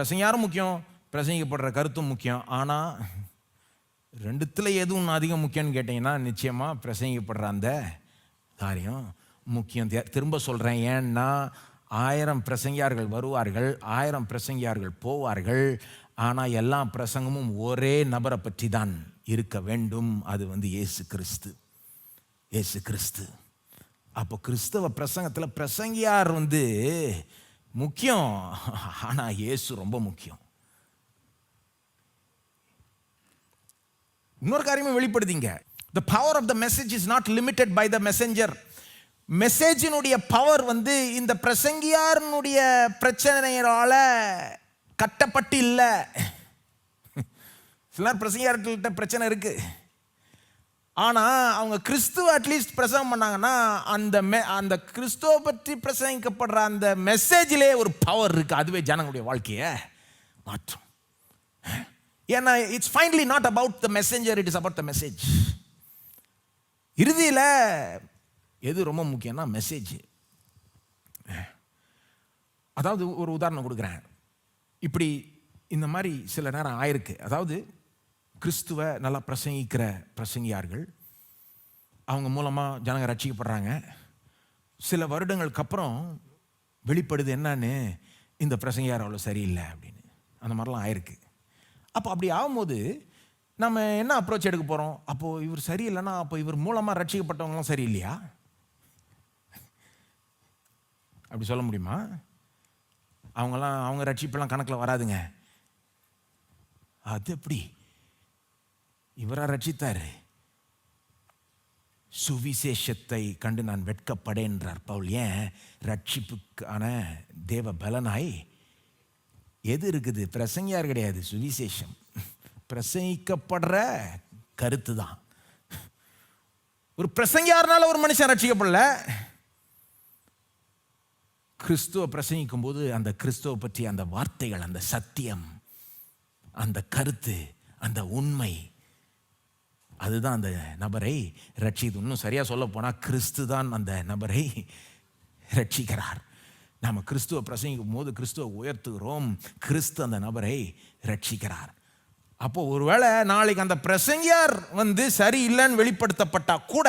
பிரசங்கியாரும் முக்கியம்? பிரசங்கிக்கப்படுற கருத்தும் முக்கியம். ஆனால் ரெண்டுத்தில் எதுவும் அதிகம் முக்கியம்னு கேட்டிங்கன்னா நிச்சயமாக பிரசங்கிக்கப்படுற அந்த காரியம் முக்கியம். திரும்ப சொல்கிறேன் ஏன்னா ஆயிரம் பிரசங்கியார்கள் வருவார்கள் ஆயிரம் பிரசங்கியார்கள் போவார்கள். ஆனால் எல்லா பிரசங்கமும் ஒரே நபரை பற்றி தான் இருக்க வேண்டும். அது வந்து இயேசு கிறிஸ்து. இயேசு கிறிஸ்து. அப்போ கிறிஸ்தவ பிரசங்கத்தில் பிரசங்கியார் வந்து முக்கியம். ஆனால் இயேசு ரொம்ப முக்கியம். இன்னொரு காரியமும் வெளிப்படுத்திங்க. The power of the message is not limited by the messenger மெசேஜினுடைய power வந்து இந்த பிரசங்கியாரனுடைய பிரச்சனையால கட்டப்பட்டு இல்லை. சிலர் பிரசங்கியார்கிட்ட பிரச்சனை இருக்குது ஆனால் அவங்க கிறிஸ்துவ அட்லீஸ்ட் பிரசங்கம் பண்ணாங்கன்னா அந்த மெ அந்த கிறிஸ்துவ பற்றி பிரசங்கிக்கப்படுற அந்த மெசேஜிலே ஒரு பவர் இருக்குது அதுவே ஜனங்களுடைய வாழ்க்கையை மாற்றும். ஏன்னா it's finally not about the messenger it is about the message இறுதியில் எது ரொம்ப முக்கியம்னா மெசேஜ் அதாவது ஒரு உதாரணம் கொடுக்குறேன். இப்படி இந்த மாதிரி சில நேரம் ஆயிருக்கு. அதாவது கிறிஸ்துவ நல்லா பிரசங்கிக்கிற பிரசங்கியார்கள். அவங்க மூலமாக ஜனங்க ரட்சிக்கப்படுறாங்க. சில வருடங்களுக்கு அப்புறம் வெளிப்படுது என்னன்னு இந்த பிரசங்கியார் அவ்வளோ சரியில்லை அப்படின்னு. அந்த மாதிரிலாம் ஆயிருக்கு. அப்போ அப்படி ஆகும்போது நம்ம என்ன அப்ரோச் எடுக்க போகிறோம் அப்போது இவர் சரியில்லைன்னா அப்போ இவர் மூலமாக ரட்சிக்கப்பட்டவங்களாம் சரியில்லையா? அப்படி சொல்ல முடியுமா? அவங்களாம் அவங்க ரட்சிப்பெல்லாம் கணக்கில் வராதுங்க. அது எப்படி? இவரா ரட்சித்தாரு. சுவிசேஷத்தை கண்டு நான் வெட்கப்படேன்றார் பவுல். ஏன்? ரட்சிப்புக்கான தேவ பலனாய் எது இருக்குது? பிரசங்கியார் கிடையாது சுவிசேஷம். பிரசங்கிக்கப்படுற கருத்து தான். ஒரு பிரசங்கியார்னால ஒரு மனுஷன் ரட்சிக்கப்படல. கிறிஸ்துவ பிரசங்கிக்கும் போது அந்த கிறிஸ்துவ பற்றி அந்த வார்த்தைகள் அந்த சத்தியம் அந்த கருத்து அந்த உண்மை அதுதான் அந்த நபரை ரட்சிது இன்னும் சரியாக சொல்ல போனால் கிறிஸ்து தான் அந்த நபரை ரட்சிக்கிறார். நாம் கிறிஸ்துவ பிரசங்கிக்கும் போது கிறிஸ்துவ உயர்த்துகிறோம். கிறிஸ்து அந்த நபரை ரட்சிக்கிறார். அப்போ ஒருவேளை நாளைக்கு அந்த பிரசங்கியார் வந்து சரியில்லைன்னு வெளிப்படுத்தப்பட்டா கூட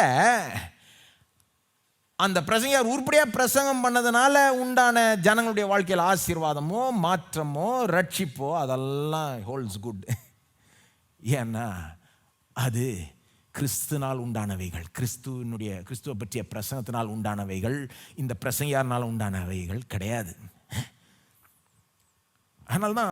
அந்த பிரசங்கியார் உருப்படியாக பிரசங்கம் பண்ணதுனால உண்டான ஜனங்களுடைய வாழ்க்கையில் ஆசீர்வாதமோ மாற்றமோ ரட்சிப்போ அதெல்லாம் ஹோல்ஸ் குட் ஏன்னா அது கிறிஸ்துனால் உண்டானவைகள். கிறிஸ்துவனுடைய கிறிஸ்துவ பற்றிய பிரசங்கத்தினால் உண்டானவைகள். இந்த பிரசங்கியார்னால் உண்டானவைகள் கிடையாது. அதனால தான்